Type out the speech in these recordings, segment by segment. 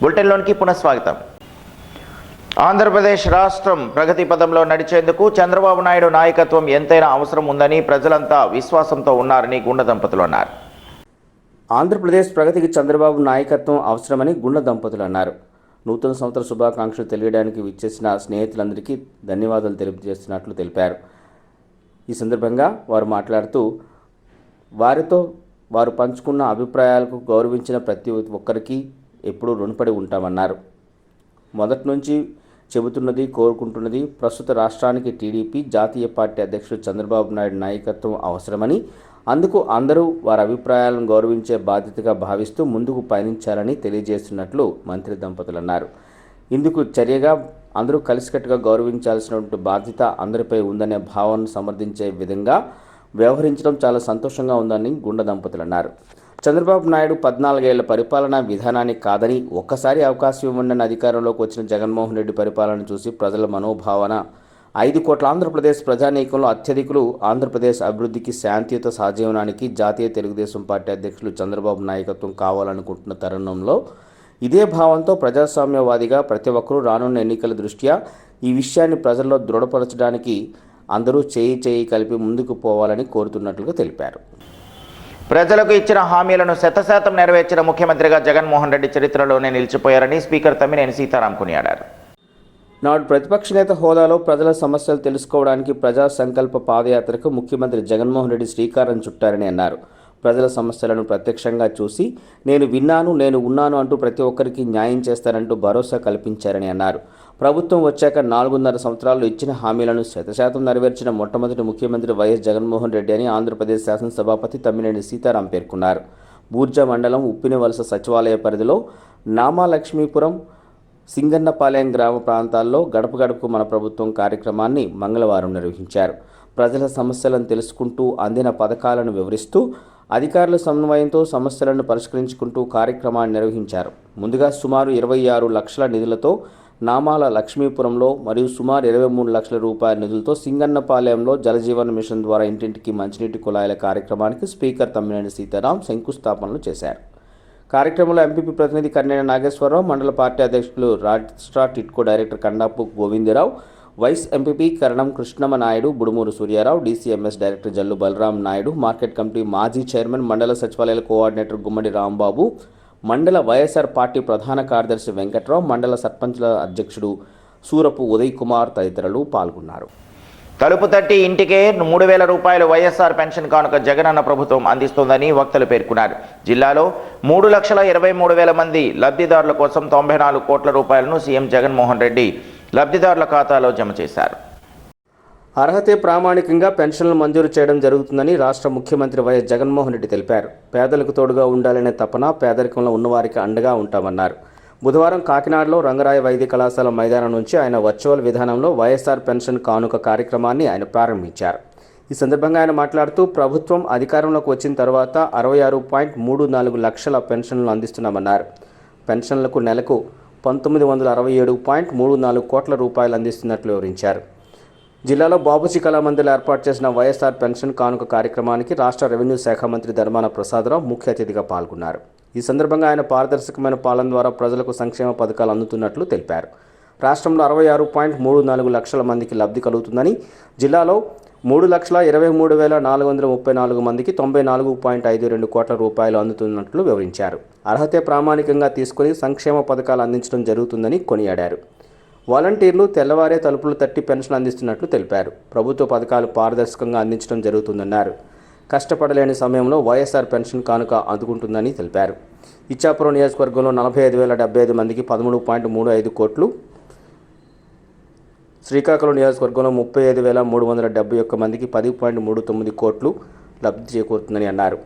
బులెటిన్లోనికి పునఃస్వాగతం ఆంధ్రప్రదేశ్ రాష్ట్రం ప్రగతి పదంలో నడిచేందుకు చంద్రబాబు నాయుడు నాయకత్వం ఎంతైనా అవసరం ఉందని ప్రజలంతా విశ్వాసంతో ఉన్నారని గుండ దంపతులు అన్నారు ఆంధ్రప్రదేశ్ ప్రగతికి చంద్రబాబు నాయకత్వం అవసరమని గుండ దంపతులు అన్నారు నూతన సంవత్సర శుభాకాంక్షలు తెలియడానికి విచ్చేసిన స్నేహితులందరికీ ధన్యవాదాలు తెలియజేస్తున్నట్లు తెలిపారు ఈ సందర్భంగా వారు మాట్లాడుతూ వారితో వారు పంచుకున్న అభిప్రాయాలకు గౌరవించిన ప్రతి ఒక్కరికి ఎప్పుడూ రుణపడి ఉంటామన్నారు మొదటి నుంచి చెబుతున్నది కోరుకుంటున్నది ప్రస్తుత రాష్ట్రానికి టీడీపీ జాతీయ పార్టీ అధ్యక్షుడు చంద్రబాబు నాయుడు నాయకత్వం అవసరమని అందుకు అందరూ వారి అభిప్రాయాలను గౌరవించే బాధ్యతగా భావిస్తూ ముందుకు పయనించాలని తెలియజేస్తున్నట్లు మంత్రి దంపతులు అన్నారు ఇందుకు చర్యగా అందరూ కలిసికట్టుగా గౌరవించాల్సినటువంటి బాధ్యత అందరిపై ఉందనే భావనను సమర్థించే విధంగా వ్యవహరించడం చాలా సంతోషంగా ఉందని గుండ దంపతులు అన్నారు చంద్రబాబు నాయుడు పద్నాలుగేళ్ల పరిపాలనా విధానాన్ని కాదని ఒక్కసారి అవకాశం ఇవ్వండి అధికారంలోకి వచ్చిన జగన్మోహన్ రెడ్డి పరిపాలన చూసి ప్రజల మనోభావన ఐదు కోట్ల ఆంధ్రప్రదేశ్ ప్రజానీకంలో అత్యధికులు ఆంధ్రప్రదేశ్ అభివృద్ధికి శాంతియుత సహజీవనానికి జాతీయ తెలుగుదేశం పార్టీ అధ్యక్షులు చంద్రబాబు నాయకత్వం కావాలనుకుంటున్న తరుణంలో ఇదే భావంతో ప్రజాస్వామ్యవాదిగా ప్రతి ఒక్కరూ రానున్న ఎన్నికల దృష్ట్యా ఈ విషయాన్ని ప్రజల్లో దృఢపరచడానికి అందరూ చేయి చేయి కలిపి ముందుకు పోవాలని కోరుతున్నట్లుగా తెలిపారు ప్రజలకు ఇచ్చిన హామీలను శతశాతం నెరవేర్చిన ముఖ్యమంత్రిగా జగన్మోహన్ రెడ్డి చరిత్రలోనే నిలిచిపోయారని స్పీకర్ తమ్మినేని సీతారాం కొనియాడారు నాడు ప్రతిపక్ష నేత హోదాలో ప్రజల సమస్యలు తెలుసుకోవడానికి ప్రజా సంకల్ప పాదయాత్రకు ముఖ్యమంత్రి జగన్మోహన్ రెడ్డి శ్రీకారం చుట్టారని అన్నారు ప్రజల సమస్యలను ప్రత్యక్షంగా చూసి నేను విన్నాను నేను ఉన్నాను అంటూ ప్రతి ఒక్కరికి న్యాయం చేస్తానంటూ భరోసా కల్పించారని అన్నారు ప్రభుత్వం వచ్చాక నాలుగున్నర సంవత్సరాలు ఇచ్చిన హామీలను శతశాతం నెరవేర్చిన మొట్టమొదటి ముఖ్యమంత్రి వైఎస్ జగన్మోహన్ రెడ్డి అని ఆంధ్రప్రదేశ్ శాసనసభాపతి తమ్మినేని సీతారాం పేర్కొన్నారు బూర్జా మండలం ఉప్పినవలస సచివాలయ పరిధిలో నామాలక్ష్మీపురం సింగన్నపాలెం గ్రామ ప్రాంతాల్లో గడప గడపకు మన ప్రభుత్వం కార్యక్రమాన్ని మంగళవారం నిర్వహించారు ప్రజల సమస్యలను తెలుసుకుంటూ అందిన పథకాలను వివరిస్తూ అధికారుల సమన్వయంతో సమస్యలను పరిష్కరించుకుంటూ కార్యక్రమాన్ని నిర్వహించారు ముందుగా సుమారు ఇరవై ఆరు లక్షల నిధులతో నామాల లక్ష్మీపురంలో మరియు సుమారు ఇరవై మూడు లక్షల రూపాయల నిధులతో సింగన్నపాలెంలో జలజీవన మిషన్ ద్వారా ఇంటింటికి మంచినీటి కుళాయిల కార్యక్రమానికి స్పీకర్ తమ్మినేని సీతారాం శంకుస్థాపనలు చేశారు కార్యక్రమంలో ఎంపీపీ ప్రతినిధి కన్నేన నాగేశ్వరరావు మండల పార్టీ అధ్యక్షులు రాష్ట్ర TIDCO director Kandapu Govindarao vice MPP Karanam Krishnamma Naidu Budumuru Suryarao DCMS director Jallu Balaram Naidu market committee మాజీ చైర్మన్ మండల సచివాలయాల కోఆర్డినేటర్ గుమ్మడి రాంబాబు మండల వైఎస్ఆర్ పార్టీ ప్రధాన కార్యదర్శి వెంకట్రావు మండల సర్పంచ్ల అధ్యక్షుడు సూరపు ఉదయ్ కుమార్ తదితరులు పాల్గొన్నారు తలుపు తట్టి ఇంటికే మూడు వేల రూపాయలు వైఎస్ఆర్ పెన్షన్ కానుక జగనన్న ప్రభుత్వం అందిస్తోందని వక్తలు పేర్కొన్నారు జిల్లాలో మూడు లక్షల ఇరవై మూడు వేల మంది లబ్ధిదారుల కోసం తొంభై నాలుగు కోట్ల రూపాయలను సీఎం జగన్మోహన్ రెడ్డి లబ్ధిదారుల ఖాతాలో జమ చేశారు అర్హతే ప్రామాణికంగా పెన్షన్లు మంజూరు చేయడం జరుగుతుందని రాష్ట్ర ముఖ్యమంత్రి వైఎస్ జగన్మోహన్ రెడ్డి తెలిపారు పేదలకు తోడుగా ఉండాలనే తపన పేదరికంలో ఉన్నవారికి అండగా ఉంటామన్నారు బుధవారం కాకినాడలో రంగరాయ వైద్య కళాశాల మైదానం నుంచి ఆయన వర్చువల్ విధానంలో వైఎస్ఆర్ పెన్షన్ కానుక కార్యక్రమాన్ని ఆయన ప్రారంభించారు ఈ సందర్భంగా ఆయన మాట్లాడుతూ ప్రభుత్వం అధికారంలోకి వచ్చిన తర్వాత అరవై ఆరు పాయింట్ మూడు నాలుగు లక్షల పెన్షన్లు అందిస్తున్నామన్నారు పెన్షన్లకు నెలకు పంతొమ్మిది వందల అరవై ఏడు పాయింట్ మూడు నాలుగు కోట్ల రూపాయలు అందిస్తున్నట్లు వివరించారు జిల్లాలో బాబుజీ కళామందిర్లో ఏర్పాటు చేసిన వైఎస్ఆర్ పెన్షన్ కానుక కార్యక్రమానికి రాష్ట్ర రెవెన్యూ శాఖ మంత్రి ధర్మాన ప్రసాదరావు ముఖ్య అతిథిగా పాల్గొన్నారు ఈ సందర్భంగా ఆయన పారదర్శకమైన పాలన ద్వారా ప్రజలకు సంక్షేమ పథకాలు అందుతున్నట్లు తెలిపారు రాష్ట్రంలో అరవై ఆరు పాయింట్ మూడు నాలుగు లక్షల మందికి లబ్ధి కలుగుతుందని జిల్లాలో మూడు లక్షల ఇరవై మూడు వేల నాలుగు వందల ముప్పై నాలుగు మందికి తొంభై నాలుగు పాయింట్ ఐదు రెండు కోట్ల రూపాయలు అందుతున్నట్లు వివరించారు అర్హత ప్రామాణికంగా తీసుకుని సంక్షేమ పథకాలు అందించడం జరుగుతుందని కొనియాడారు వాలంటీర్లు తెల్లవారే తలుపులు తట్టి పెన్షన్ అందిస్తున్నట్లు తెలిపారు ప్రభుత్వ పథకాలు పారదర్శకంగా అందించడం జరుగుతుందన్నారు కష్టపడలేని సమయంలో వైఎస్ఆర్ పెన్షన్ కానుక అందుకుంటుందని తెలిపారు ఇచ్చాపురం నియోజకవర్గంలో నలభై ఐదు వేల డెబ్బై ఐదు మందికి పదమూడు పాయింట్ మూడు ఐదు కోట్లు శ్రీకాకుళం నియోజకవర్గంలో ముప్పై ఐదు వేల మూడు వందల డెబ్బై ఒక్క మందికి పది పాయింట్ మూడు తొమ్మిది కోట్లు లబ్ధి చేకూరుతుందని అన్నారు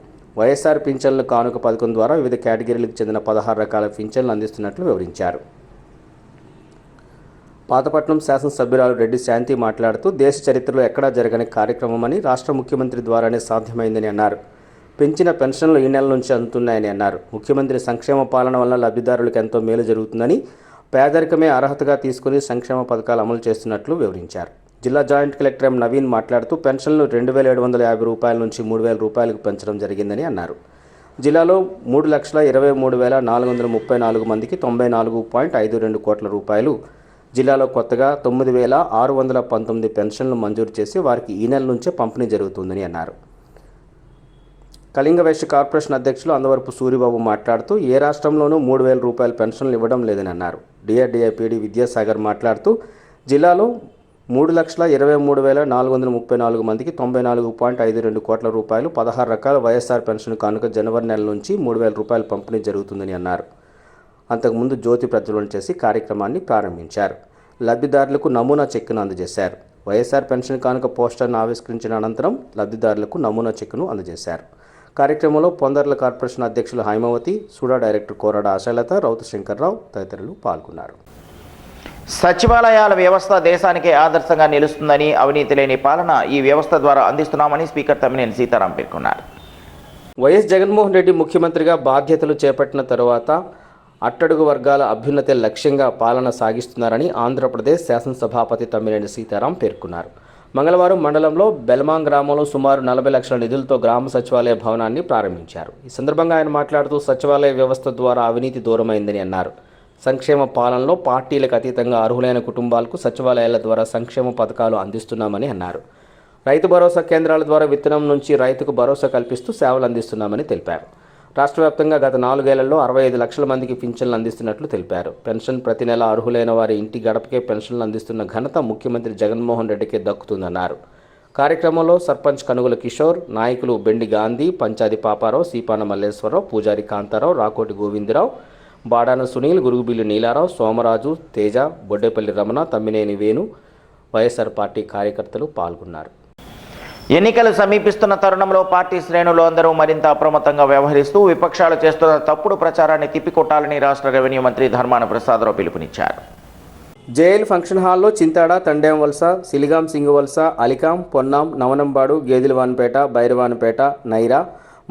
వైఎస్ఆర్ పింఛన్ల కానుక పథకం ద్వారా వివిధ కేటగిరీలకు చెందిన పదహారు రకాల పింఛన్లు అందిస్తున్నట్లు వివరించారు పాతపట్నం శాసనసభ్యురాలు రెడ్డి శాంతి మాట్లాడుతూ దేశ చరిత్రలో ఎక్కడా జరగని కార్యక్రమమని రాష్ట్ర ముఖ్యమంత్రి ద్వారానే సాధ్యమైందని అన్నారు పెంచిన పెన్షన్లు ఈ నెల నుంచి అందుతున్నాయని అన్నారు ముఖ్యమంత్రి సంక్షేమ పాలన వల్ల లబ్ధిదారులకు ఎంతో మేలు జరుగుతుందని పేదరికమే అర్హతగా తీసుకుని సంక్షేమ పథకాలు అమలు చేస్తున్నట్లు వివరించారు జిల్లా జాయింట్ కలెక్టర్ ఎం నవీన్ మాట్లాడుతూ పెన్షన్లు రెండు వేల ఏడు వందల యాభై రూపాయల నుంచి మూడు వేల రూపాయలకు పెంచడం జరిగిందని అన్నారు జిల్లాలో మూడు లక్షల ఇరవై మూడు వేల నాలుగు వందల ముప్పై నాలుగు మందికి తొంభై నాలుగు పాయింట్ ఐదు రెండు కోట్ల రూపాయలు జిల్లాలో కొత్తగా తొమ్మిది వేల ఆరు వందల పంతొమ్మిది పెన్షన్లు మంజూరు చేసి వారికి ఈ నెల నుంచే పంపిణీ జరుగుతుందని అన్నారు కళింగ వేస్ట్ కార్పొరేషన్ అధ్యక్షులు అందవరపు సూరిబాబు మాట్లాడుతూ ఏ రాష్ట్రంలోనూ మూడు వేల రూపాయల పెన్షన్లు ఇవ్వడం లేదని అన్నారు డిఆర్డీఐపీడి విద్యాసాగర్ మాట్లాడుతూ జిల్లాలో మూడు లక్షల ఇరవై మూడు వేల నాలుగు వందల ముప్పై నాలుగు మందికి తొంభై నాలుగు పాయింట్ ఐదు రెండు కోట్ల రూపాయలు పదహారు రకాల వైఎస్ఆర్ పెన్షన్ కానుక జనవరి నెల నుంచి మూడు వేల రూపాయలు పంపిణీ జరుగుతుందని అన్నారు అంతకుముందు జ్యోతి ప్రజ్వలన చేసి కార్యక్రమాన్ని ప్రారంభించారు లబ్ధిదారులకు నమూనా చెక్కును అందజేశారు వైఎస్ఆర్ పెన్షన్ కానుక పోస్టర్ను ఆవిష్కరించిన అనంతరం లబ్ధిదారులకు నమూనా చెక్కును అందజేశారు కార్యక్రమంలో పొందర్ల కార్పొరేషన్ అధ్యక్షులు హైమవతి సూడా డైరెక్టర్ కోరాడ ఆశాలత రౌత శంకర్రావు తదితరులు పాల్గొన్నారు సచివాలయాల వ్యవస్థ దేశానికే ఆదర్శంగా నిలుస్తుందని అవినీతి లేని పాలన ఈ వ్యవస్థ ద్వారా అందిస్తున్నామని స్పీకర్ తమ్మినేని సీతారాం పేర్కొన్నారు వైఎస్ జగన్మోహన్ రెడ్డి ముఖ్యమంత్రిగా బాధ్యతలు చేపట్టిన తరువాత అట్టడుగు వర్గాల అభ్యున్నత లక్ష్యంగా పాలన సాగిస్తున్నారని ఆంధ్రప్రదేశ్ శాసనసభాపతి తమ్మినేని సీతారాం పేర్కొన్నారు మంగళవారం మండలంలో బెల్మాంగ్ గ్రామంలో సుమారు నలభై లక్షల నిధులతో గ్రామ సచివాలయ భవనాన్ని ప్రారంభించారు ఈ సందర్భంగా ఆయన మాట్లాడుతూ సచివాలయ వ్యవస్థ ద్వారా అవినీతి దూరమైందని అన్నారు సంక్షేమ పాలనలో పార్టీలకు అతీతంగా అర్హులైన కుటుంబాలకు సచివాలయాల ద్వారా సంక్షేమ పథకాలు అందిస్తున్నామని అన్నారు రైతు భరోసా కేంద్రాల ద్వారా విత్తనం నుంచి రైతుకు భరోసా కల్పిస్తూ సేవలు అందిస్తున్నామని తెలిపారు రాష్ట్ర వ్యాప్తంగా గత నాలుగేళ్లలో అరవై ఐదు లక్షల మందికి పింఛన్లు అందిస్తున్నట్లు తెలిపారు పెన్షన్ ప్రతి నెల అర్హులైన వారి ఇంటి గడపకే పెన్షన్లు అందిస్తున్న ఘనత ముఖ్యమంత్రి జగన్మోహన్ రెడ్డికే దక్కుతుందన్నారు కార్యక్రమంలో సర్పంచ్ కనుగుల కిషోర్ నాయకులు బెండి గాంధీ పంచాది పాపారావు సీపాన మల్లేశ్వరరావు పూజారి కాంతారావు రాకోటి గోవిందరావు బాడాన సునీల్ గురుగుబిల్లి నీలారావు సోమరాజు తేజ బొడ్డేపల్లి రమణ తమ్మినేని వేణు వైఎస్ఆర్ పార్టీ కార్యకర్తలు పాల్గొన్నారు ఎన్నికలు సమీపిస్తున్న తరుణంలో పార్టీ శ్రేణులు అందరూ మరింత అప్రమత్తంగా వ్యవహరిస్తూ విపక్షాలు చేస్తున్న తప్పుడు ప్రచారాన్ని తిప్పికొట్టాలని రాష్ట్ర రెవెన్యూ మంత్రి ధర్మాన ప్రసాదరావు పిలుపునిచ్చారు జేఎల్ ఫంక్షన్ హాల్లో చింతాడ తండేం వలస సిలిగాం సింగు వలస అలికాం పొన్నాం నవనంబాడు గేదిలవాన్పేట భైరవాన్పేట నైరా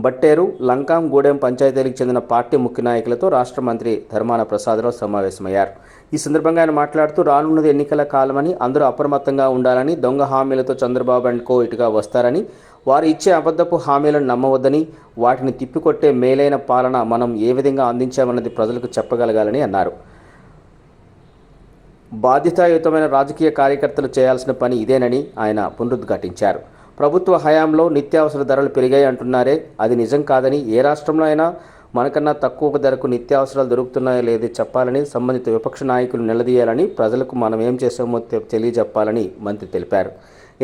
బట్టేరు లంకాం గూడెం పంచాయతీలకు చెందిన పార్టీ ముఖ్య నాయకులతో రాష్ట్ర మంత్రి ధర్మాన ప్రసాదరావు సమావేశమయ్యారు ఈ సందర్భంగా ఆయన మాట్లాడుతూ రానున్నది ఎన్నికల కాలమని అందరూ అప్రమత్తంగా ఉండాలని దొంగ హామీలతో చంద్రబాబు అండ్ కో ఇటుగా వస్తారని వారు ఇచ్చే అబద్ధపు హామీలను నమ్మవద్దని వాటిని తిప్పికొట్టే మేలైన పాలన మనం ఏ విధంగా అందించామన్నది ప్రజలకు చెప్పగలగాలని అన్నారు బాధ్యతాయుతమైన రాజకీయ కార్యకర్తలు చేయాల్సిన పని ఇదేనని ఆయన పునరుద్ఘాటించారు ప్రభుత్వ హయాంలో నిత్యావసర ధరలు పెరిగాయి అంటున్నారే అది నిజం కాదని ఏ రాష్ట్రంలో అయినా మనకన్నా తక్కువ ధరకు నిత్యావసరాలు దొరుకుతున్నాయో లేదో చెప్పాలని సంబంధిత విపక్ష నాయకులు నిలదీయాలని ప్రజలకు మనం ఏం చేసామో తెలియజెప్పాలని మంత్రి తెలిపారు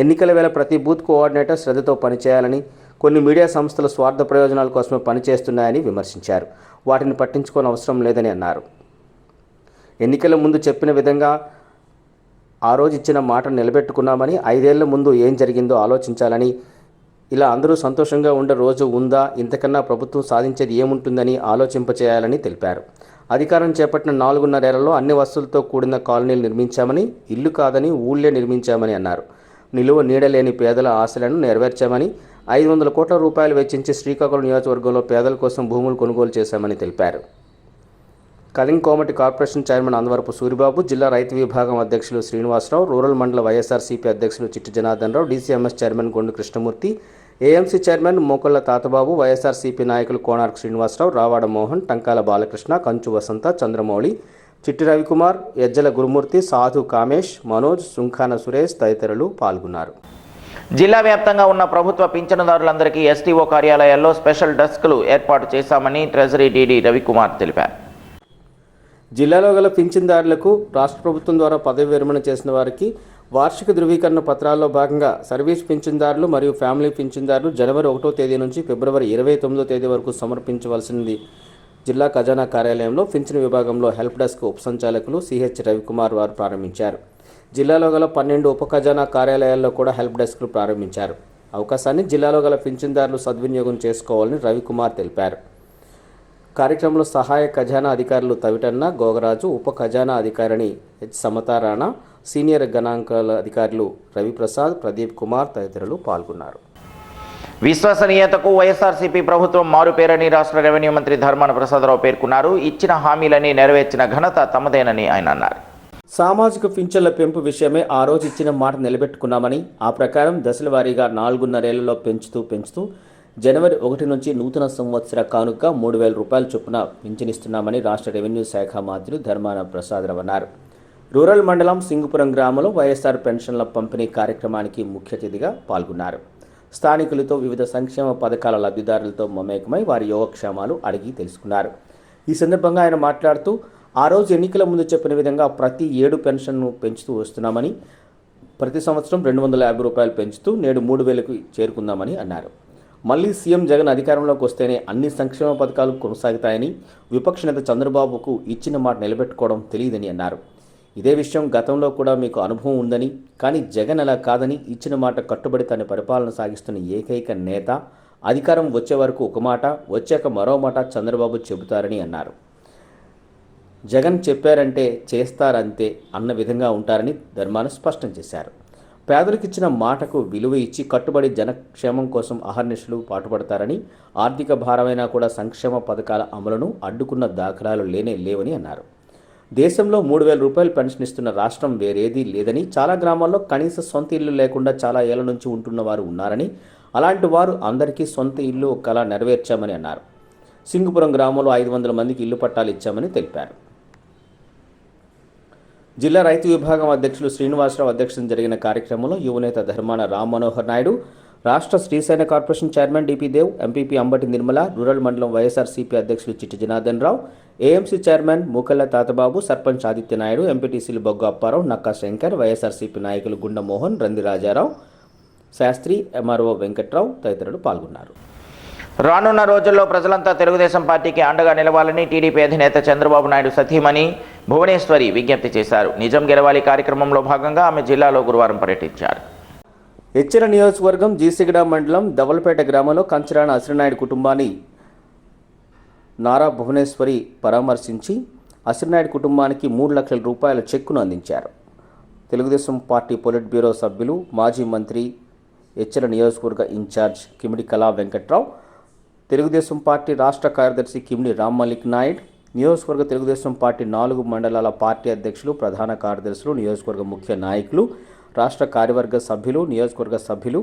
ఎన్నికల వేళ ప్రతి బూత్ కోఆర్డినేటర్ శ్రద్ధతో పనిచేయాలని కొన్ని మీడియా సంస్థలు స్వార్థ ప్రయోజనాల కోసమే పనిచేస్తున్నాయని విమర్శించారు వాటిని పట్టించుకోని అవసరం లేదని అన్నారు ఎన్నికల ముందు చెప్పిన విధంగా ఆ రోజు ఇచ్చిన మాట నిలబెట్టుకున్నామని ఐదేళ్ల ముందు ఏం జరిగిందో ఆలోచించాలని ఇలా అందరూ సంతోషంగా ఉండే రోజు ఉందా ఇంతకన్నా ప్రభుత్వం సాధించేది ఏముంటుందని ఆలోచింపచేయాలని తెలిపారు అధికారం చేపట్టిన నాలుగున్నరేళ్లలో అన్ని వస్తువులతో కూడిన కాలనీలు నిర్మించామని ఇల్లు కాదని ఊళ్ళే నిర్మించామని అన్నారు నిలువ నీడలేని పేదల ఆశలను నెరవేర్చామని ఐదు వందల కోట్ల రూపాయలు వెచ్చించి శ్రీకాకుళం నియోజకవర్గంలో పేదల కోసం భూములు కొనుగోలు చేశామని తెలిపారు కళింగ్ కోమటి కార్పొరేషన్ చైర్మన్ అందవరపు సూరిబాబు జిల్లా రైతు విభాగం అధ్యక్షులు శ్రీనివాసరావు రూరల్ మండల వైఎస్ఆర్సీపీ అధ్యక్షులు Chitti Janardhan Rao DCMS chairman Gondu Krishnamurthy AMC chairman Mokolla Tatababu YSRCP నాయకులు కోనార్క శ్రీనివాసరావు రావాడ మోహన్ టంకాల బాలకృష్ణ కంచు వసంత చంద్రమౌళి చిట్టి రవికుమార్ ఎజ్జల గురుమూర్తి సాధు కామేష్ మనోజ్ సుంఖాన సురేష్ తదితరులు పాల్గొన్నారు జిల్లా వ్యాప్తంగా ఉన్న ప్రభుత్వ పింఛనుదారులందరికీ ఎస్టీఓ కార్యాలయాల్లో స్పెషల్ డెస్క్లు ఏర్పాటు చేశామని ట్రెజరీ డీడీ రవికుమార్ తెలిపారు జిల్లాలో గల పింఛన్దారులకు రాష్ట్ర ప్రభుత్వం ద్వారా పదవి విరమణ చేసిన వారికి వార్షిక ధృవీకరణ పత్రాల్లో భాగంగా సర్వీస్ పింఛన్దారులు మరియు ఫ్యామిలీ పింఛన్దారులు జనవరి ఒకటో తేదీ నుంచి ఫిబ్రవరి ఇరవై తొమ్మిదో తేదీ వరకు సమర్పించవలసింది జిల్లా ఖజానా కార్యాలయంలో పింఛన్ విభాగంలో హెల్ప్ డెస్క్ ఉపసంచాలకులు సిహెచ్ రవికుమార్ వారు ప్రారంభించారు జిల్లాలో గల పన్నెండు ఉప ఖజానా కార్యాలయాల్లో కూడా హెల్ప్ డెస్క్లు ప్రారంభించారు అవకాశాన్ని జిల్లాలో గల పింఛన్దారులు సద్వినియోగం చేసుకోవాలని రవికుమార్ తెలిపారు కార్యక్రమంలో సహాయ ఖజానా అధికారులు తవిటన్న గోగరాజు ఉప ఖజానా అధికారిని హెచ్ సమతారాణ సీనియర్ గణాంకాల అధికారులు రవిప్రసాద్ ప్రదీప్ కుమార్ తదితరులు పాల్గొన్నారు విశ్వసనీయతకు వైఎస్ఆర్సీపీ ప్రభుత్వం మారుపేరని రాష్ట్ర రెవెన్యూ మంత్రి ధర్మాన ప్రసాదరావు పేర్కొన్నారు ఇచ్చిన హామీలని నెరవేర్చిన ఘనత తమదేనని ఆయన అన్నారు సామాజిక పింఛన్ల పెంపు విషయమే ఆ రోజు ఇచ్చిన మాట నిలబెట్టుకున్నామని ఆ ప్రకారం దశల వారీగా నాలుగున్నరేళ్లలో పెంచుతూ పెంచుతూ జనవరి ఒకటి నుంచి నూతన సంవత్సర కానుక మూడు వేల రూపాయల చొప్పున పింఛనిస్తున్నామని రాష్ట్ర రెవెన్యూ శాఖ మంత్రి ధర్మాన ప్రసాదరావు అన్నారు రూరల్ మండలం సింగుపురం గ్రామంలో వైఎస్ఆర్ పెన్షన్ల పంపిణీ కార్యక్రమానికి ముఖ్య అతిథిగా పాల్గొన్నారు స్థానికులతో వివిధ సంక్షేమ పథకాల లబ్ధిదారులతో మమేకమై వారి యోగక్షేమాలు అడిగి తెలుసుకున్నారు ఈ సందర్భంగా ఆయన మాట్లాడుతూ ఆ రోజు ఎన్నికల ముందు చెప్పిన విధంగా ప్రతి ఏడు పెన్షన్ను పెంచుతూ వస్తున్నామని ప్రతి సంవత్సరం రెండు వందల యాభై రూపాయలు పెంచుతూ నేడు మూడు వేలకు చేరుకుందామని అన్నారు మళ్ళీ సీఎం జగన్ అధికారంలోకి వస్తేనే అన్ని సంక్షేమ పథకాలు కొనసాగుతాయని విపక్ష నేత చంద్రబాబుకు ఇచ్చిన మాట నిలబెట్టుకోవడం తెలియదని అన్నారు ఇదే విషయం గతంలో కూడా మీకు అనుభవం ఉందని కానీ జగన్ అలా కాదని ఇచ్చిన మాట కట్టుబడి తన పరిపాలన సాగిస్తున్న ఏకైక నేత అధికారం వచ్చే వరకు ఒక మాట వచ్చాక మరో మాట చంద్రబాబు చెబుతారని అన్నారు జగన్ చెప్పారంటే చేస్తారంతే అన్న విధంగా ఉంటారని ధర్మాన స్పష్టం చేశారు పేదలకు ఇచ్చిన మాటకు విలువ ఇచ్చి కట్టుబడి జనక్షేమం కోసం అహర్నిశలు పాటుపడతారని ఆర్థిక భారమైనా కూడా సంక్షేమ పథకాల అమలును అడ్డుకున్న దాఖలాలు లేనే లేవని అన్నారు దేశంలో మూడు వేల రూపాయలు పెన్షన్ ఇస్తున్న రాష్ట్రం వేరేది లేదని చాలా గ్రామాల్లో కనీస సొంత ఇల్లు లేకుండా చాలా ఏళ్ల నుంచి ఉంటున్న వారు ఉన్నారని అలాంటి వారు అందరికీ సొంత ఇల్లు కళ నెరవేర్చామని అన్నారు సింగపురం గ్రామంలో ఐదు వందల మందికి ఇల్లు పట్టాలు ఇచ్చామని తెలిపారు జిల్లా రైతు విభాగం అధ్యక్షులు శ్రీనివాసరావు అధ్యక్షతన జరిగిన కార్యక్రమంలో యువనేత ధర్మాన రామ్ మనోహర్ నాయుడు రాష్ట్ర Srisena corporation chairman DP Dev MPP Ambati Nirmala rural మండలం వైఎస్ఆర్సీపీ అధ్యక్షులు చిట్టి జనార్దన్ రావు ఏఎంసీ చైర్మన్ మూకల్ల తాతబాబు సర్పంచ్ ఆదిత్యనాయుడు ఎంపీటీసీలు బొగ్గు అప్పారావు నక్కా శంకర్ వైఎస్ఆర్సీపీ నాయకులు గుండమోహన్ రాజారావు శాస్త్రి ఎంఆర్ఓ వెంకట్రావు తదితరులు పాల్గొన్నారు రానున్న రోజుల్లో ప్రజలంతా తెలుగుదేశం పార్టీకి అండగా నిలవాలని టీడీపీ అధినేత చంద్రబాబు నాయుడు సతీమణి భువనేశ్వరి విజ్ఞప్తి చేశారు నిజం గెలవాలి కార్యక్రమంలో భాగంగా ఆమె జిల్లాలో గురువారం పర్యటించారు ఇచ్చిన నియోజకవర్గం జీసిగడ మండలం దవలపేట గ్రామంలో కంచరాణ అశ్రనాయుడు కుటుంబాన్ని నారా భువనేశ్వరి పరామర్శించి అసిరినాయుడు కుటుంబానికి మూడు లక్షల రూపాయల చెక్కును అందించారు తెలుగుదేశం పార్టీ పొలిట్ బ్యూరో సభ్యులు మాజీ మంత్రి హెచ్చల నియోజకవర్గ ఇన్ఛార్జ్ కిమిడి కళా వెంకట్రావు తెలుగుదేశం పార్టీ రాష్ట్ర కార్యదర్శి కిమిడి రామ్ మలిక్ నాయుడు నియోజకవర్గ తెలుగుదేశం పార్టీ నాలుగు మండలాల పార్టీ అధ్యక్షులు ప్రధాన కార్యదర్శులు నియోజకవర్గ ముఖ్య నాయకులు రాష్ట్ర కార్యవర్గ సభ్యులు నియోజకవర్గ సభ్యులు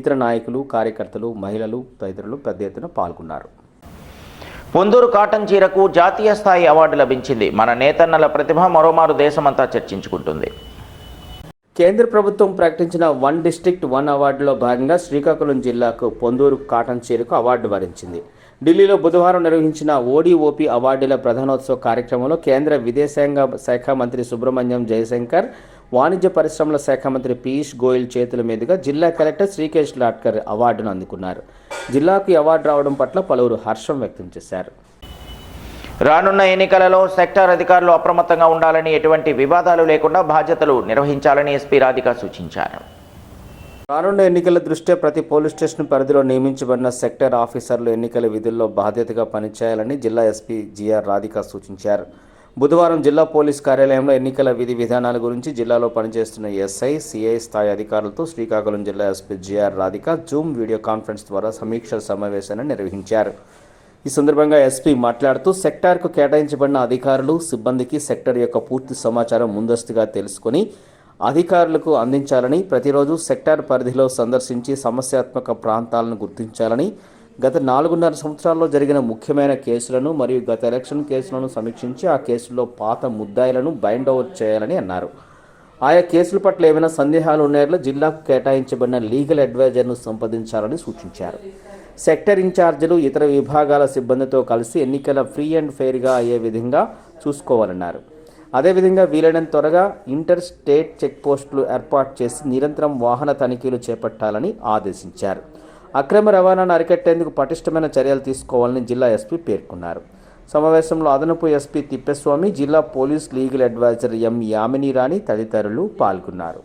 ఇతర నాయకులు కార్యకర్తలు మహిళలు తదితరులు పెద్ద ఎత్తున పాల్గొన్నారు పొందూరు కాటన్ చీరకు జాతీయ స్థాయి అవార్డు లభించింది మన నేతన్నల ప్రతిభ మరోమారు దేశమంతా చర్చించుకుంటుంది కేంద్ర ప్రభుత్వం ప్రకటించిన వన్ డిస్టిక్ట్ వన్ అవార్డులో భాగంగా శ్రీకాకుళం జిల్లాకు పొందూరు కాటన్ చీరకు అవార్డు వరించింది ఢిల్లీలో బుధవారం నిర్వహించిన ఓడిఓపి అవార్డుల ప్రధానోత్సవ కార్యక్రమంలో కేంద్ర విదేశాంగ శాఖ మంత్రి సుబ్రహ్మణ్యం జయశంకర్ వాణిజ్య పరిశ్రమల శాఖ మంత్రి పీయూష్ గోయల్ చేతుల మీదుగా జిల్లా కలెక్టర్ శ్రీకేష్ లాట్కర్ అవార్డును అందుకున్నారు జిల్లాకు అవార్డు రావడం పట్ల పలువురు హర్షం వ్యక్తం చేశారు రానున్న ఎన్నికలలో సెక్టార్ అధికారులు అప్రమత్తంగా ఉండాలని ఎటువంటి వివాదాలు లేకుండా బాధ్యతలు నిర్వహించాలని ఎస్పీ రాధిక సూచించారు రానున్న ఎన్నికల దృష్ట్యా ప్రతి పోలీస్ స్టేషన్ పరిధిలో నియమించబడిన సెక్టార్ ఆఫీసర్లు ఎన్నికల విధుల్లో బాధ్యతగా పనిచేయాలని జిల్లా ఎస్పీ జిఆర్ రాధిక సూచించారు బుధవారం జిల్లా పోలీస్ కార్యాలయంలో ఎన్నికల విధి విధానాల గురించి జిల్లాలో పనిచేస్తున్న ఎస్ఐ సిఐ స్థాయి అధికారులతో శ్రీకాకుళం జిల్లా SP G R Radhika zoom video conference ద్వారా సమీక్ష సమావేశాన్ని నిర్వహించారు ఈ సందర్భంగా ఎస్పీ మాట్లాడుతూ సెక్టార్కు కేటాయించబడిన అధికారులు సిబ్బందికి సెక్టర్ యొక్క పూర్తి సమాచారం ముందస్తుగా తెలుసుకుని అధికారులకు అందించాలని ప్రతిరోజు సెక్టార్ పరిధిలో సందర్శించి సమస్యాత్మక ప్రాంతాలను గుర్తించాలని గత నాలుగున్నర సంవత్సరాల్లో జరిగిన ముఖ్యమైన కేసులను మరియు గత ఎలక్షన్ కేసులను సమీక్షించి ఆ కేసుల్లో పాత ముద్దాయిలను బైండ్ అవుట్ చేయాలని అన్నారు ఆయా కేసుల పట్ల ఏమైనా సందేహాలు ఉన్నాయో జిల్లాకు కేటాయించబడిన లీగల్ అడ్వైజర్ను సంప్రదించాలని సూచించారు సెక్టర్ ఇన్ఛార్జీలు ఇతర విభాగాల సిబ్బందితో కలిసి ఎన్నికల ఫ్రీ అండ్ ఫెయిర్గా అయ్యే విధంగా చూసుకోవాలన్నారు అదేవిధంగా వీలైనంత త్వరగా ఇంటర్ స్టేట్ చెక్ పోస్టులు ఏర్పాటు చేసి నిరంతరం వాహన తనిఖీలు చేపట్టాలని ఆదేశించారు అక్రమ రవాణాను అరికట్టేందుకు పటిష్టమైన చర్యలు తీసుకోవాలని జిల్లా ఎస్పీ పేర్కొన్నారు సమావేశంలో అదనపు ఎస్పీ తిప్పస్వామి జిల్లా police legal adviser M Yamini Rani తదితరులు పాల్గొన్నారు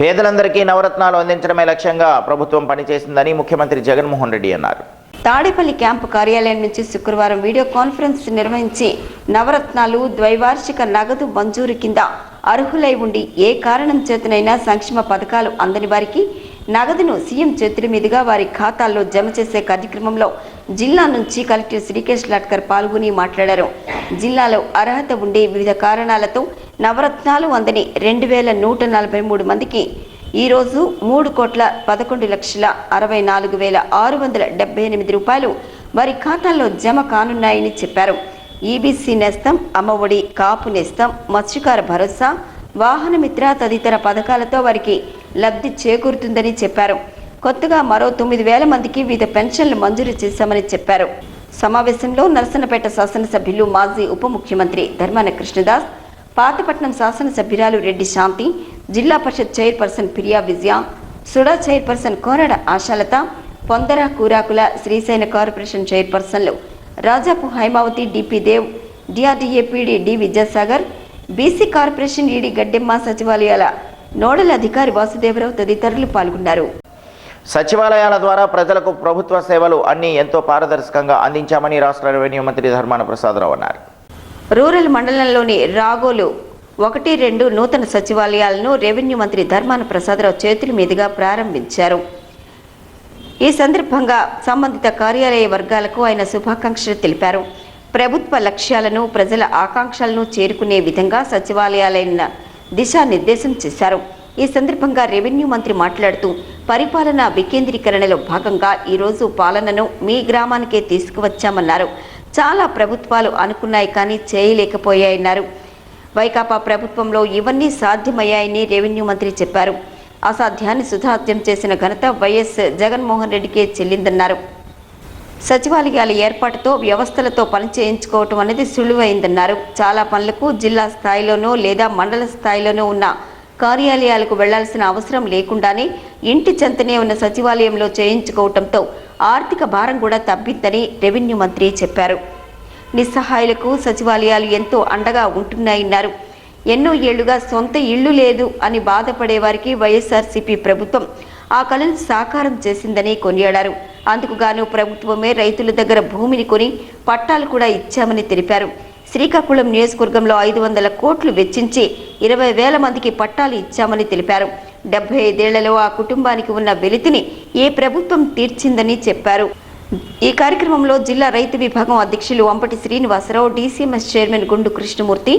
పేదలందరికీ నవరత్నాలు అందించడమే లక్ష్యంగా ప్రభుత్వం పనిచేసిందని ముఖ్యమంత్రి జగన్మోహన్ రెడ్డి అన్నారు తాడేపల్లి క్యాంపు కార్యాలయం నుంచి శుక్రవారం వీడియో కాన్ఫరెన్స్ నిర్వహించి నవరత్నాలు ద్వైవార్షిక నగదు మంజూరు కింద అర్హులై ఉండి ఏ కారణం చేతనైనా సంక్షేమ పథకాలు అందని వారికి నగదును సీఎం చేతుల మీదుగా వారి ఖాతాల్లో జమ చేసే కార్యక్రమంలో జిల్లా నుంచి కలెక్టర్ శ్రీకేష్ లాట్కర్ పాల్గొని మాట్లాడారు జిల్లాలో అర్హత ఉండే వివిధ కారణాలతో నవరత్నాలు అందని రెండు వేల నూట నలభై మూడు మందికి ఈరోజు మూడు కోట్ల పదకొండు లక్షల అరవై నాలుగు వేల ఆరు వందల డెబ్బై ఎనిమిది రూపాయలు వారి ఖాతాల్లో జమ కానున్నాయని చెప్పారు ఈబీసీ e నేస్తం అమ్మఒడి కాపు నేస్తం మత్స్యకార భరోసా వాహనమిత్ర తదితర పథకాలతో వారికి లబ్ధి చేకూరుతుందని చెప్పారు కొత్తగా మరో తొమ్మిది వేల మందికి వివిధ పెన్షన్లు మంజూరు చేశామని చెప్పారు సమావేశంలో నరసనపేట శాసనసభ్యులు మాజీ ఉప ముఖ్యమంత్రి ధర్మాన కృష్ణదాస్ పాతపట్నం శాసనసభ్యురాలు Reddy Shanti Zilla Parishad chairperson Priya Vijaya SUDA chairperson Konada Ashalatha Pondara Kurakula శ్రీశైన corporation చైర్పర్సన్లు Rajapu Haimavathi D P Dev DRDA PD D Vidyasagar BC corporation ED Gaddemma సచివాలయాల నోడల్ అధికారి వాసుదేవరావు తదితరులు పాల్గొన్నారు సచివాలయాల ద్వారా ప్రజలకు ప్రభుత్వ సేవలు అన్ని ఎంతో పారదర్శకంగా అందించామని రాష్ట్ర రెవెన్యూ మంత్రి ధర్మాన ప్రసాదరావు అన్నారు రూరల్ మండలంలోని రాగోలు ఒకటి రెండు నూతన సచివాలయాలను రెవెన్యూ మంత్రి ధర్మాన ప్రసాదరావు చేతుల మీదుగా ప్రారంభించారు ఈ సందర్భంగా సంబంధిత కార్యాలయ వర్గాలకు ఆయన శుభాకాంక్షలు తెలిపారు ప్రభుత్వ లక్ష్యాలను ప్రజల ఆకాంక్షలను చేరుకునే విధంగా సచివాలయాలైన దిశానిర్దేశం చేశారు ఈ సందర్భంగా రెవెన్యూ మంత్రి మాట్లాడుతూ పరిపాలన వికేంద్రీకరణలో భాగంగా ఈరోజు పాలనను మీ గ్రామానికే తీసుకువచ్చామన్నారు చాలా ప్రభుత్వాలు అనుకున్నాయి కానీ చేయలేకపోయాయన్నారు వైకాపా ప్రభుత్వంలో ఇవన్నీ సాధ్యమయ్యాయని రెవెన్యూ మంత్రి చెప్పారు అసాధ్యాన్ని సుధాత్యం చేసిన ఘనత వైఎస్ జగన్మోహన్ రెడ్డికే చెల్లిందన్నారు సచివాలయాల ఏర్పాటుతో వ్యవస్థలతో పని చేయించుకోవటం అనేది సులువైందన్నారు చాలా పనులకు జిల్లా స్థాయిలోనో లేదా మండల స్థాయిలోనో ఉన్న కార్యాలయాలకు వెళ్లాల్సిన అవసరం లేకుండానే ఇంటి చెంతనే ఉన్న సచివాలయంలో చేయించుకోవటంతో ఆర్థిక భారం కూడా తప్పిందని రెవెన్యూ మంత్రి చెప్పారు నిస్సహాయులకు సచివాలయాలు ఎంతో అండగా ఉంటున్నాయన్నారు ఎన్నో ఏళ్లుగా సొంత ఇళ్లు లేదు అని బాధపడే వారికి వైఎస్ఆర్సీపీ ప్రభుత్వం ఆ కలను సాకారం చేసిందని కొనియాడారు అందుకుగాను ప్రభుత్వమే రైతుల దగ్గర భూమిని కొని పట్టాలు కూడా ఇచ్చామని తెలిపారు శ్రీకాకుళం నియోజకవర్గంలో ఐదు వందల కోట్లు వెచ్చించి ఇరవై వేల మందికి పట్టాలు ఇచ్చామని తెలిపారు డెబ్బై ఐదేళ్లలో ఆ కుటుంబానికి ఉన్న వెలితిని ఏ ప్రభుత్వం తీర్చిందని చెప్పారు ఈ కార్యక్రమంలో జిల్లా రైతు విభాగం అధ్యక్షులు వంపటి శ్రీనివాసరావు డీసీఎంఎస్ చైర్మన్ గుండు కృష్ణమూర్తి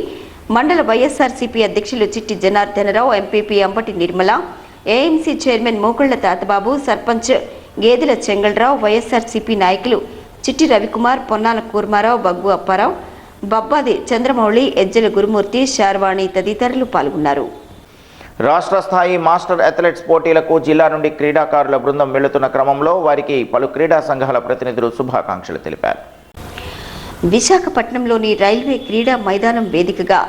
మండల వైఎస్ఆర్సీపీ అధ్యక్షులు Chitti Janardhanarao MPP Ambati Nirmala AMC chairman Mukulla Tatababu sarpanch Gedela Chengalrao YSRCP నాయకులు చిట్టి రవికుమార్ పొన్నాల కూర్మారావు బగ్గు అప్పారావు బబ్బాది చంద్రమౌళి ఎజ్జల గురుమూర్తి శార్వాణి తదితరులు పాల్గొన్నారు రాష్ట్ర స్థాయి మాస్టర్ అథ్లెట్స్ పోటీలకు జిల్లా నుండి క్రీడాకారుల బృందం వెళుతున్న క్రమంలో వారికి పలు క్రీడా సంఘాల ప్రతినిధులు శుభాకాంక్షలు తెలిపారు విశాఖపట్నంలోని రైల్వే క్రీడా మైదానం వేదికగా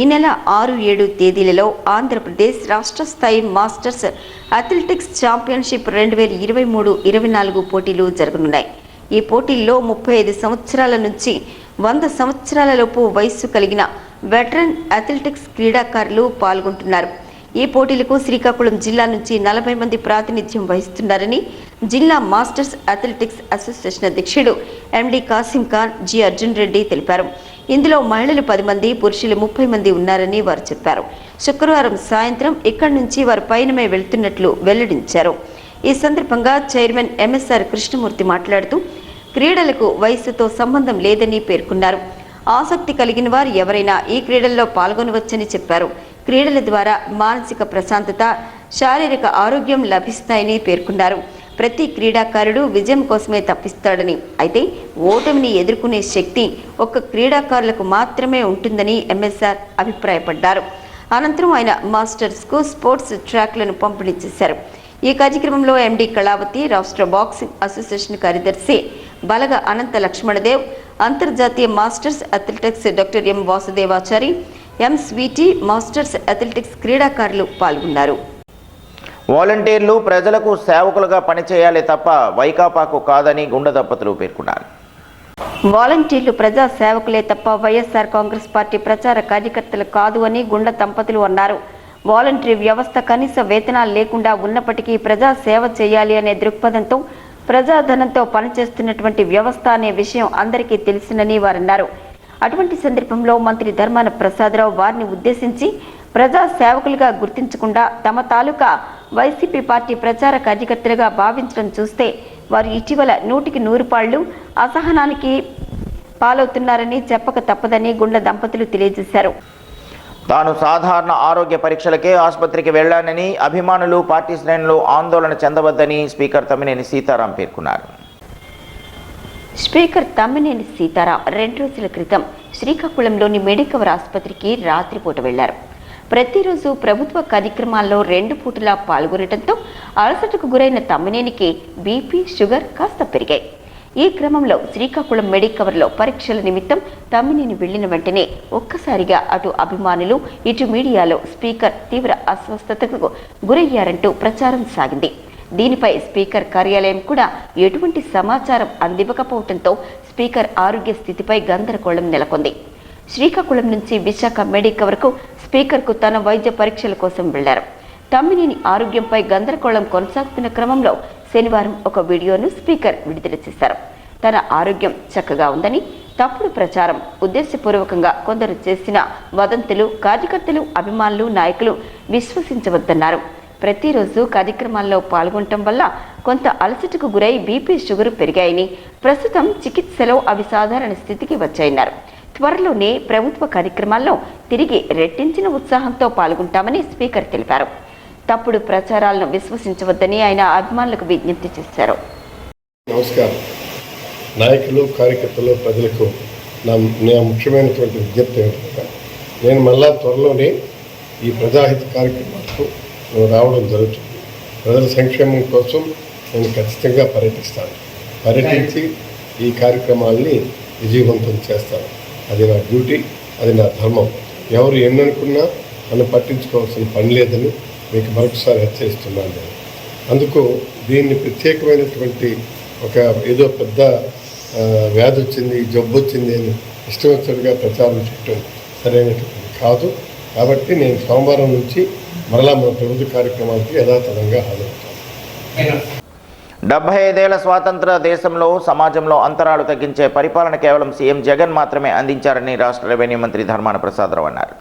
ఈ నెల ఆరు ఏడు తేదీలలో ఆంధ్రప్రదేశ్ రాష్ట్ర స్థాయి మాస్టర్స్ అథ్లెటిక్స్ ఛాంపియన్షిప్ రెండు వేల ఇరవై మూడు ఇరవై నాలుగు పోటీలు జరగనున్నాయి ఈ పోటీల్లో ముప్పై ఐదు సంవత్సరాల నుంచి వంద సంవత్సరాలలోపు వయస్సు కలిగిన వెటరన్ అథ్లెటిక్స్ క్రీడాకారులు పాల్గొంటున్నారు ఈ పోటీలకు శ్రీకాకుళం జిల్లా నుంచి నలభై మంది ప్రాతినిధ్యం వహిస్తున్నారని జిల్లా మాస్టర్స్ అథ్లెటిక్స్ అసోసియేషన్ అధ్యక్షుడు ఎండి కాసిం ఖాన్ జి అర్జున్ రెడ్డి తెలిపారు ఇందులో మహిళలు పది మంది పురుషులు ముప్పై మంది ఉన్నారని వారు చెప్పారు శుక్రవారం సాయంత్రం ఇక్కడి నుంచి వారు పయనమే వెళ్తున్నట్లు వెల్లడించారు ఈ సందర్భంగా చైర్మన్ ఎంఎస్ఆర్ కృష్ణమూర్తి మాట్లాడుతూ క్రీడలకు వయస్సుతో సంబంధం లేదని పేర్కొన్నారు ఆసక్తి కలిగిన వారు ఎవరైనా ఈ క్రీడల్లో పాల్గొనవచ్చని చెప్పారు క్రీడల ద్వారా మానసిక ప్రశాంతత శారీరక ఆరోగ్యం లభిస్తాయని పేర్కొన్నారు ప్రతి క్రీడాకారుడు విజయం కోసమే తప్పిస్తాడని అయితే ఓటమిని ఎదుర్కొనే శక్తి ఒక్క క్రీడాకారులకు మాత్రమే ఉంటుందని ఎంఎస్ఆర్ అభిప్రాయపడ్డారు అనంతరం ఆయన మాస్టర్స్కు స్పోర్ట్స్ ట్రాక్లను పంపిణీ చేశారు ఈ కార్యక్రమంలో ఎండి కళావతి రాష్ట్ర బాక్సింగ్ అసోసియేషన్ కార్యదర్శి బలగ అనంత లక్ష్మణదేవ్ అంతర్జాతీయ masters athletics doctor M Vasudevachari M Sweety masters athletics క్రీడాకారులు పాల్గొన్నారు వాలంటీర్లు ప్రజలకు సేవకులుగా పనిచేయాలి తప్ప వైకాపాకు కాదని గుండె దంపతులు పేర్కొన్నారు వాలంటీర్లు ప్రజా సేవకులే తప్ప వైఎస్ఆర్ కాంగ్రెస్ పార్టీ ప్రచార కార్యకర్తలు కాదు అని గుండె దంపతులు అన్నారు వాలంటీర్ వ్యవస్థ కనీస వేతనాలు లేకుండా ఉన్నప్పటికీ ప్రజా సేవ చేయాలి అనే దృక్పథంతో ప్రజాధనంతో పనిచేస్తున్నటువంటి వ్యవస్థ అనే విషయం అందరికీ తెలిసిందని వారన్నారు అటువంటి సందర్భంలో మంత్రి ధర్మాన ప్రసాదరావు వారిని ఉద్దేశించి ప్రజా సేవకులుగా గుర్తించకుండా తమ తాలూకా వైసీపీ పార్టీ ప్రచార కార్యకర్తలుగా భావించడం చూస్తే వారు ఇటీవల నూటికి నూరు పాళ్లు అసహనానికి పాలవుతున్నారని చెప్పక తప్పదని గుండె దంపతులు తెలియజేశారు తాను సాధారణ ఆరోగ్య పరీక్షలకే ఆసుపత్రికి వెళ్లానని అభిమానులు పార్టీ శ్రేణులు ఆందోళన చెందవద్దని స్పీకర్ తమ్మినేని సీతారాం పేర్కొన్నారు స్పీకర్ తమ్మినేని సీతారాం రెండు రోజుల క్రితం శ్రీకాకుళంలోని మెడికవర్ ఆసుపత్రికి రాత్రిపూట వెళ్లారు ప్రతిరోజు ప్రభుత్వ కార్యక్రమాల్లో రెండు పూటలా పాల్గొనడంతో అలసటకు గురైన తమ్మినేనికి బీపీ షుగర్ కాస్త పెరిగాయి ఈ క్రమంలో శ్రీకాకుళం మెడికవర్లో పరీక్షల నిమిత్తం తమ్మినేని వెళ్లిన వెంటనే ఒక్కసారిగా అటు అభిమానులు ఇటు మీడియాలో స్పీకర్ తీవ్ర అస్వస్థతకు గురయ్యారంటూ ప్రచారం సాగింది దీనిపై స్పీకర్ కార్యాలయం కూడా ఎటువంటి సమాచారం అందివ్వకపోవడంతో స్పీకర్ ఆరోగ్య స్థితిపై గందరగోళం నెలకొంది శ్రీకాకుళం నుంచి విశాఖ మెడిక వరకు స్పీకర్కు తన వైద్య పరీక్షల కోసం వెళ్లారు తమ్మినేని ఆరోగ్యంపై గందరగోళం కొనసాగుతున్న క్రమంలో శనివారం ఒక వీడియోను స్పీకర్ విడుదల చేశారు తన ఆరోగ్యం చక్కగా ఉందని తప్పుడు ప్రచారం ఉద్దేశపూర్వకంగా కొందరు చేసిన వదంతులు కార్యకర్తలు అభిమానులు నాయకులు విశ్వసించవద్దన్నారు ప్రతిరోజు కార్యక్రమాల్లో పాల్గొనటం వల్ల కొంత అలసటకు గురై బీపీ షుగర్ పెరిగాయని ప్రస్తుతం చికిత్సలో అవి సాధారణ స్థితికి వచ్చాయన్నారు త్వరలోనే ప్రభుత్వ కార్యక్రమాల్లో తిరిగి రెట్టించిన ఉత్సాహంతో పాల్గొంటామని స్పీకర్ తెలిపారు తప్పుడు ప్రచారాలను విశ్వసించవద్దని ఆయన అభిమానులకు విజ్ఞప్తి చేశారు నమస్కారం నాయకులు కార్యకర్తలు ప్రజలకు నా నా ముఖ్యమైనటువంటి విజ్ఞప్తి ఏంటంటే నేను మళ్ళా త్వరలోనే ఈ ప్రజాహిత కార్యక్రమాలకు రావడం జరుగుతుంది ప్రజల సంక్షేమం కోసం నేను ఖచ్చితంగా పర్యటిస్తాను పర్యటించి ఈ కార్యక్రమాల్ని విజయవంతం చేస్తాను అది నా డ్యూటీ అది నా ధర్మం ఎవరు ఏమనుకున్నా నన్ను పట్టించుకోవాల్సిన పని లేదని మీకు మరొకసారి హెచ్చరిస్తున్నాను నేను అందుకు దీన్ని ప్రత్యేకమైనటువంటి ఒక ఏదో పెద్ద వ్యాధి వచ్చింది జబ్బు వచ్చింది అని ఇష్టం వచ్చినట్టుగా ప్రచారం చేయటం సరైనటువంటి కాదు కాబట్టి నేను సోమవారం నుంచి మరలా మన ప్రభుత్వ కార్యక్రమాలకి యథాతథంగా హాజరవుతాను డెబ్బై ఐదేళ్ల స్వాతంత్ర దేశంలో సమాజంలో అంతరాలు తగ్గించే పరిపాలన కేవలం సీఎం జగన్ మాత్రమే అందించారని రాష్ట్ర రెవెన్యూ మంత్రి ధర్మాన ప్రసాదరావు అన్నారు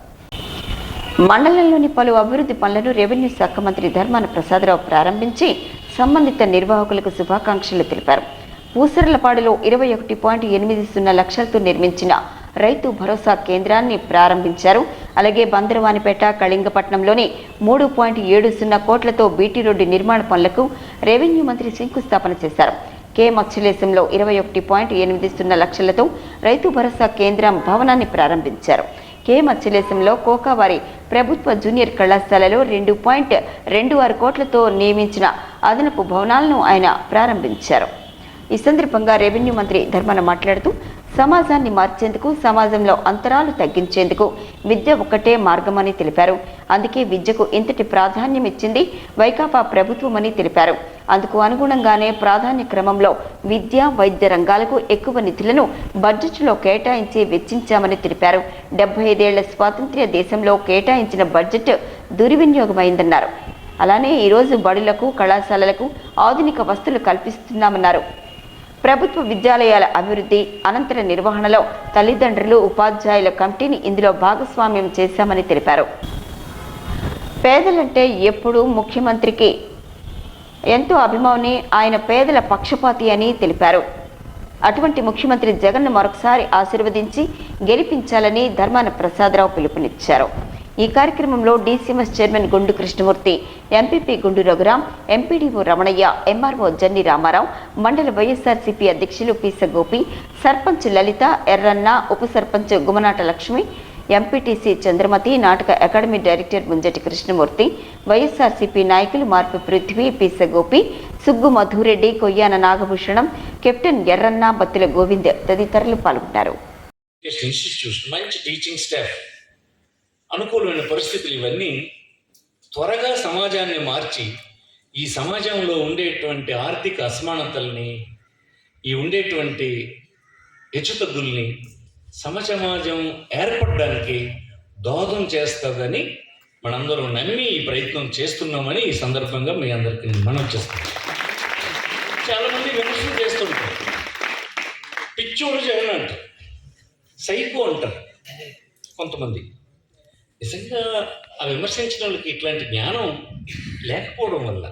మండలంలోని పలు అభివృద్ధి పనులను రెవెన్యూ శాఖ మంత్రి ధర్మాన ప్రసాదరావు ప్రారంభించి సంబంధిత నిర్వాహకులకు శుభాకాంక్షలు తెలిపారు ఊసరలపాడులో ఇరవై ఒకటి పాయింట్ ఎనిమిది సున్నా లక్షలతో నిర్మించిన రైతు భరోసా కేంద్రాన్ని ప్రారంభించారు అలాగే బందరవానిపేట కళింగపట్నంలోని మూడు పాయింట్ ఏడు సున్నా కోట్లతో బీటీ రోడ్డు నిర్మాణ పనులకు రెవెన్యూ మంత్రి శంకుస్థాపన చేశారు కే మత్స్యలేశంలో ఇరవై ఒకటి పాయింట్ ఎనిమిది సున్నా లక్షలతో రైతు భరోసా కేంద్రం భవనాన్ని ప్రారంభించారు కే మత్స్యలేశంలో కోకావారి ప్రభుత్వ జూనియర్ కళాశాలలో రెండు పాయింట్ రెండు ఆరు కోట్లతో నియమించిన అదనపు భవనాలను ఆయన ప్రారంభించారు ఈ సందర్భంగా రెవెన్యూ మంత్రి ధర్మాన మాట్లాడుతూ సమాజాన్ని మార్చేందుకు సమాజంలో అంతరాలు తగ్గించేందుకు విద్య ఒక్కటే మార్గమని తెలిపారు అందుకే విద్యకు ఇంతటి ప్రాధాన్యం ఇచ్చింది వైకాపా ప్రభుత్వమని తెలిపారు అందుకు అనుగుణంగానే ప్రాధాన్య క్రమంలో విద్య వైద్య రంగాలకు ఎక్కువ నిధులను బడ్జెట్లో కేటాయించి వెచ్చించామని తెలిపారు డెబ్బై ఐదేళ్ల స్వాతంత్ర్య దేశంలో కేటాయించిన బడ్జెట్ దుర్వినియోగమైందన్నారు అలానే ఈరోజు బడులకు కళాశాలలకు ఆధునిక వస్తువులు కల్పిస్తున్నామన్నారు ప్రభుత్వ విద్యాలయాల అభివృద్ధి అనంతర నిర్వహణలో తల్లిదండ్రులు ఉపాధ్యాయుల కమిటీని ఇందులో భాగస్వామ్యం చేశామని తెలిపారు పేదలంటే ఎప్పుడూ ముఖ్యమంత్రికి ఎంతో అభిమాని ఆయన పేదల పక్షపాతి అని తెలిపారు అటువంటి ముఖ్యమంత్రి జగన్ను మరొకసారి ఆశీర్వదించి గెలిపించాలని ధర్మాన ప్రసాదరావు పిలుపునిచ్చారు ఈ కార్యక్రమంలో DCMS chairman Gundu Krishnamurthy MPP Gundu Raghuram MPDO Ramanaiah MRO Janni Ramarao మండల వైఎస్ఆర్సీపీ అధ్యక్షులు పీస గోపి సర్పంచ్ లలిత ఎర్రన్న ఉప సర్పంచ్ గుమనాట లక్ష్మి ఎంపీటీసీ చంద్రమతి నాటక academy director Munjati Krishnamurthy YSRCP నాయకులు మార్పు పృథ్వీ పీస గోపి సుగ్గు మధురెడ్డి కొయ్యాన నాగభూషణం కెప్టెన్ ఎర్రన్న బత్తిల గోవింద్ తదితరులు పాల్గొన్నారు అనుకూలమైన పరిస్థితులు ఇవన్నీ త్వరగా సమాజాన్ని మార్చి ఈ సమాజంలో ఉండేటువంటి ఆర్థిక అసమానతల్ని ఈ ఉండేటువంటి హెచ్చుతగ్గుల్ని సమసమాజం ఏర్పడడానికి దోహదం చేస్తుందని మనందరం నమ్మి ఈ ప్రయత్నం చేస్తున్నామని ఈ సందర్భంగా మీ అందరికీ మనం చేస్తున్నాం చాలామంది విమర్శలు చేస్తుంటారు పిచ్చోడు జగన్ అంటారు సైకో అంటారు కొంతమంది నిజంగా ఆ విమర్శించిన వాళ్ళకి ఇట్లాంటి జ్ఞానం లేకపోవడం వల్ల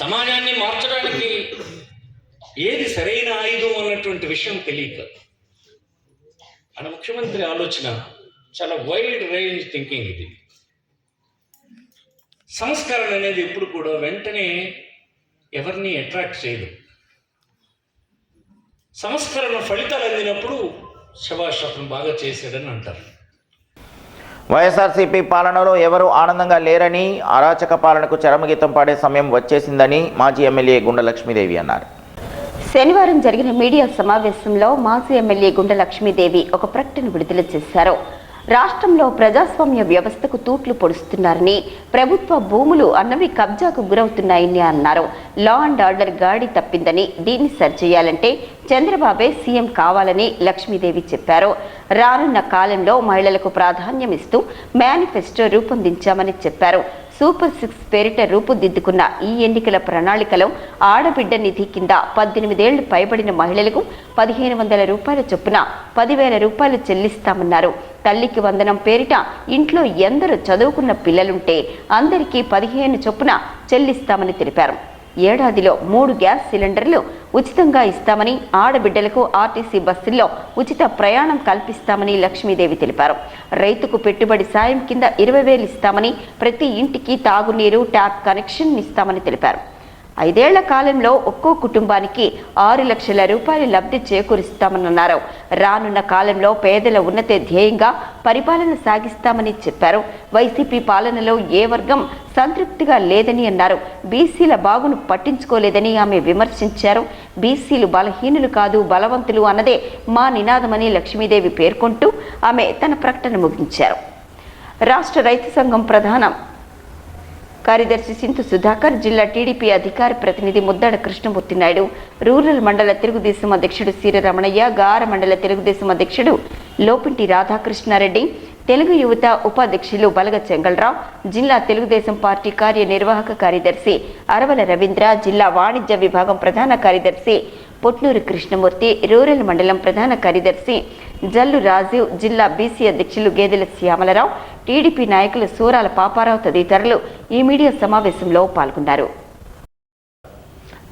సమాజాన్ని మార్చడానికి ఏది సరైన ఆయుధం అన్నటువంటి విషయం తెలియక మన ముఖ్యమంత్రి ఆలోచన చాలా వైడ్ రేంజ్ థింకింగ్ ఇది సంస్కరణ అనేది ఎప్పుడు కూడా వెంటనే ఎవరిని అట్రాక్ట్ చేయదు సంస్కరణ ఫలితాలు అందినప్పుడు శభాష్ అతను బాగా చేశాడని అంటారు వైఎస్ఆర్సీపీ పాలనలో ఎవరు ఆనందంగా లేరని అరాచక పాలనకు చరమగీతం పాడే సమయం వచ్చేసిందని మాజీ ఎమ్మెల్యే గుండ లక్ష్మీదేవి అన్నారు శనివారం జరిగిన మీడియా సమావేశంలో మాజీ ఎమ్మెల్యే గుండ లక్ష్మీదేవి ఒక ప్రకటన విడుదల చేశారు రాష్ట్రంలో ప్రజాస్వామ్య వ్యవస్థకు తూట్లు పొడుస్తున్నారని ప్రభుత్వ భూములు అన్నవి కబ్జాకు గురవుతున్నాయని అన్నారు లా అండ్ ఆర్డర్ గాడి తప్పిందని దీన్ని సరిచేయాలంటే చంద్రబాబే సీఎం కావాలని లక్ష్మీదేవి చెప్పారు రానున్న కాలంలో మహిళలకు ప్రాధాన్యం ఇస్తూ మేనిఫెస్టో రూపొందించామని చెప్పారు సూపర్ సిక్స్ పేరిట రూపుదిద్దుకున్న ఈ ఎన్నికల ప్రణాళికలో ఆడబిడ్డ నిధి కింద పద్దెనిమిదేళ్లు పైబడిన మహిళలకు పదిహేను వందల రూపాయల చొప్పున పదివేల రూపాయలు చెల్లిస్తామన్నారు తల్లికి వందనం పేరిట ఇంట్లో ఎందరు చదువుకున్న పిల్లలుంటే అందరికీ పదిహేను చొప్పున చెల్లిస్తామని తెలిపారు ఏడాదిలో మూడు గ్యాస్ సిలిండర్లు ఉచితంగా ఇస్తామని ఆడబిడ్డలకు ఆర్టీసీ బస్సుల్లో ఉచిత ప్రయాణం కల్పిస్తామని లక్ష్మీదేవి తెలిపారు రైతుకు పెట్టుబడి సాయం కింద ఇరవై వేలు ఇస్తామని ప్రతి ఇంటికి తాగునీరు ట్యాప్ కనెక్షన్ ఇస్తామని తెలిపారు ఐదేళ్ల కాలంలో ఒక్కో కుటుంబానికి ఆరు లక్షల రూపాయలు లబ్ధి చేకూరుస్తామన్నారు రానున్న కాలంలో పేదల ఉన్నత ధ్యేయంగా పరిపాలన సాగిస్తామని చెప్పారు వైసీపీ పాలనలో ఏ వర్గం సంతృప్తిగా లేదని అన్నారు బీసీల బాగును పట్టించుకోలేదని ఆమె విమర్శించారు బీసీలు బలహీనులు కాదు బలవంతులు అన్నదే మా నినాదమని లక్ష్మీదేవి పేర్కొంటూ ఆమె తన ప్రకటన ముగించారు రాష్ట్ర రైతు సంఘం ప్రధాన కార్యదర్శి సింధు సుధాకర్ జిల్లా టీడీపీ అధికార ప్రతినిధి ముద్దాడ కృష్ణమూర్తి నాయుడు రూరల్ మండల తెలుగుదేశం అధ్యక్షుడు రమణయ్య గార మండల తెలుగుదేశం అధ్యక్షుడు లోపింటి రాధాకృష్ణారెడ్డి తెలుగు యువత ఉపాధ్యక్షులు బలగ చెంగళరావు జిల్లా తెలుగుదేశం పార్టీ కార్యనిర్వాహక కార్యదర్శి అరవల రవీంద్ర జిల్లా వాణిజ్య విభాగం ప్రధాన కార్యదర్శి పొట్లూరు కృష్ణమూర్తి రూరల్ మండలం ప్రధాన కార్యదర్శి జల్లు రాజీవ్ జిల్లా బీసీ అధ్యక్షులు గేదెల శ్యామలరావు టీడీపీ నాయకులు సూరాల పాపారావు తదితరులు ఈ మీడియా సమావేశంలో పాల్గొన్నారు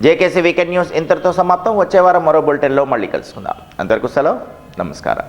జేకేసీ వీకెండ్ న్యూస్ ఇంతటితో సమాప్తం వారం మరో బులెటిన్లో మళ్ళీ కలుసుకుందాం అందరికీ సెలవు నమస్కారం